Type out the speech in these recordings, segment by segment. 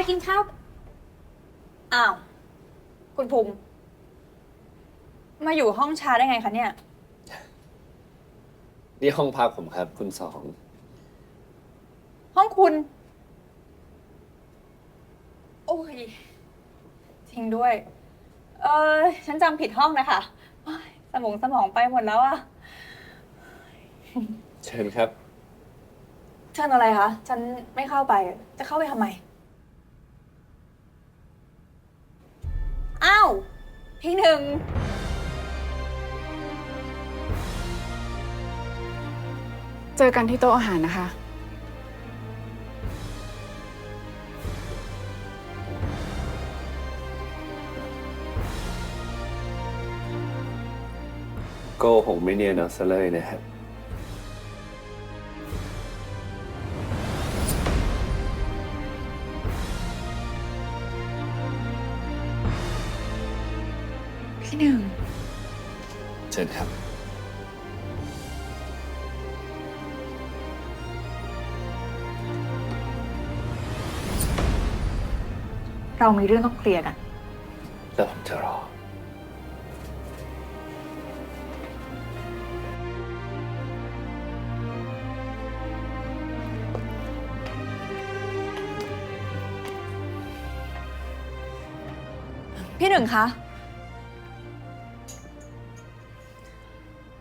ไปกินข้าว อ้าว คุณภูมิ มาอยู่ห้องชาได้ไงคะเนี่ย นี่ห้องพักผมครับ คุณสอง ห้องคุณ โอ้ยจริงด้วย เออฉันจำผิดห้องนะคะโอ๊ยสมองสมองไปหมดแล้วอะเชิญครับ เชิญอะไรคะ ฉันไม่เข้าไป จะเข้าไปทำไม พี่หนึ่ง เจอกันที่โต๊ะอาหารนะคะ โกหกไม่เนียนเอาซะเลยนะครับ พี่หนึ่ง เชิญครับ เรามีเรื่องต้องเคลียร์กัน แล้วผมจะรอ พี่หนึ่งคะ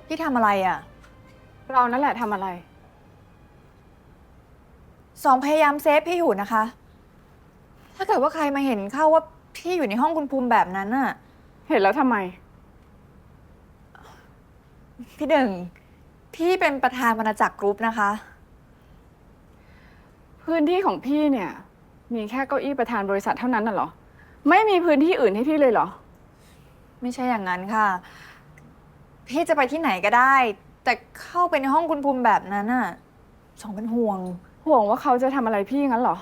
พี่ทำอะไรอะ่ะ เรานั่นแหละทำอะไร สองพยายามเซฟพี่อยู่นะคะ ถ้าเกิดว่าใครมาเห็นเข้าว่าพี่อยู่ในห้องคุณภูมิแบบนั้นน่ะ เห็นแล้วทำไม พี่หนึ่ง พี่เป็นประธานบรรณจักรกรุ๊ปนะคะ พื้นที่ของพี่เนี่ย มีแค่เก้าอี้ประธานบริษัทเท่านั้นน่ะเหรอ ไม่มีพื้นที่อื่นให้พี่เลยเหรอ ไม่ใช่อย่างนั้นค่ะ พี่จะไปที่ไหนก็ได้ แต่เข้าไปในห้องคุณภูมิแบบนั้นน่ะสองเป็นห่วง ห่วงว่าเขาจะทำอะไรพี่งั้นเหรอ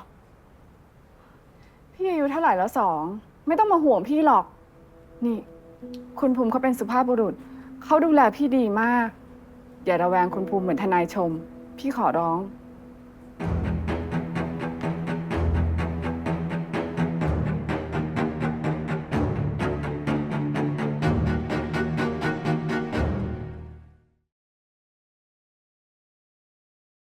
พี่อายุเท่าไหร่แล้วสอง ไม่ต้องมาห่วงพี่หรอก นี่ คุณภูมิเขาเป็นสุภาพบุรุษ เขาดูแลพี่ดีมาก อย่าระแวงคุณภูมิเหมือนทนายชม พี่ขอร้อง